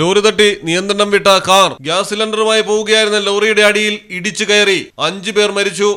Lorry തട്ടി നിയന്ത്രണം വിട്ട കാർ ഗ്യാസ് സിലിണ്ടറുമായി പോവുകയായിരുന്ന ലോറിയുടെ അടിയിൽ ഇടിച്ചു കയറി. അഞ്ചു പേർ മരിച്ചു.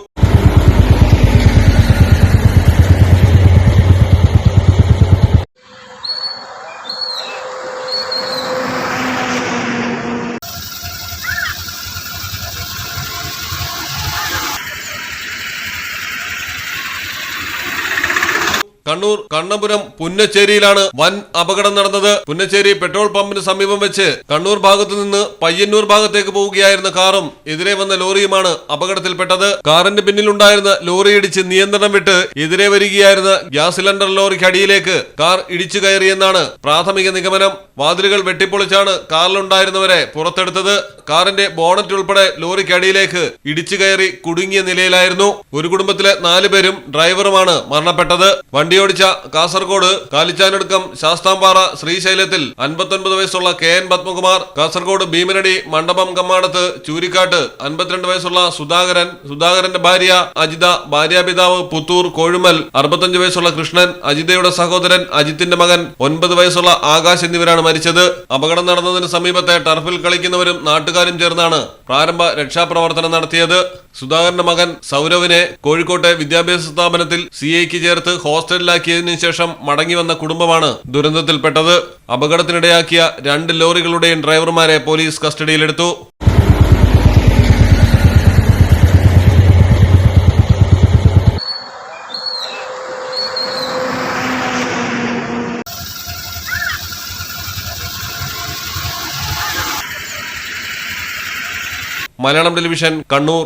കണ്ണൂർ കണ്ണപുരം പുന്നച്ചേരിയിലാണ് വൻ അപകടം നടന്നത്. പുന്നച്ചേരി പെട്രോൾ പമ്പിന് സമീപം വെച്ച് കണ്ണൂർ ഭാഗത്തു നിന്ന് പയ്യന്നൂർ ഭാഗത്തേക്ക് പോവുകയായിരുന്ന കാറും എതിരെ വന്ന ലോറിയുമാണ് അപകടത്തിൽപ്പെട്ടത്. കാറിന്റെ പിന്നിലുണ്ടായിരുന്ന ലോറി ഇടിച്ച് നിയന്ത്രണം വിട്ട് എതിരെ വരികയായിരുന്ന ഗ്യാസ് സിലിണ്ടർ ലോറിക്ക് അടിയിലേക്ക് കാർ ഇടിച്ചു കയറിയെന്നാണ് പ്രാഥമിക നിഗമനം. വാതിലുകൾ വെട്ടിപ്പൊളിച്ചാണ് കാറിലുണ്ടായിരുന്നവരെ പുറത്തെടുത്തത്. കാറിന്റെ ബോണറ്റ് ഉൾപ്പെടെ ലോറിക്കടിയിലേക്ക് ഇടിച്ചു കയറി കുടുങ്ങിയ നിലയിലായിരുന്നു. ഒരു കുടുംബത്തിലെ നാലുപേരും ഡ്രൈവറുമാണ് മരണപ്പെട്ടത്. വണ്ടിയോടിച്ച കാസർഗോഡ് കാലിച്ചാനടുക്കം ശാസ്താംപാറ ശ്രീശൈലത്തിൽ അൻപത്തൊൻപത് വയസ്സുള്ള കെ എൻ പത്മകുമാർ കാസർഗോഡ് ഭീമനടി മണ്ഡപം കമ്മാടത്ത് ചൂരിക്കാട്ട് അൻപത്തിരണ്ട് വയസ്സുള്ള സുധാകരൻ സുധാകരന്റെ ഭാര്യ അജിത ഭാര്യാപിതാവ് പുത്തൂർ കോഴുമൽ അറുപത്തഞ്ച് വയസ്സുള്ള കൃഷ്ണൻ അജിതയുടെ സഹോദരൻ അജിത്തിന്റെ മകൻ ഒൻപത് വയസ്സുള്ള ആകാശ് എന്നിവരാണ് മരിച്ചത്. അപകടം നടന്നതിന് സമീപത്തെ ടർഫിൽ കളിക്കുന്നവരും നാട്ടുകാരും ചേർന്നാണ് പ്രാരംഭ രക്ഷാപ്രവർത്തനം നടത്തിയത്. സുധാകരന്റെ മകൻ സൗരവിനെ കോഴിക്കോട്ടെ വിദ്യാഭ്യാസ സ്ഥാപനത്തിൽ സി ഐക്ക് ചേർത്ത് ഹോസ്റ്റലിലാക്കിയതിനു ശേഷം മടങ്ങി വന്ന കുടുംബമാണ് ദുരന്തത്തിൽപ്പെട്ടത്. അപകടത്തിനിടയാക്കിയ രണ്ട് ലോറികളുടെയും ഡ്രൈവർമാരെ പോലീസ് കസ്റ്റഡിയിലെടുത്തു. Malayalam television Kannur.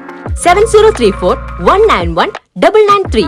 seven zero three four one nine one double nine three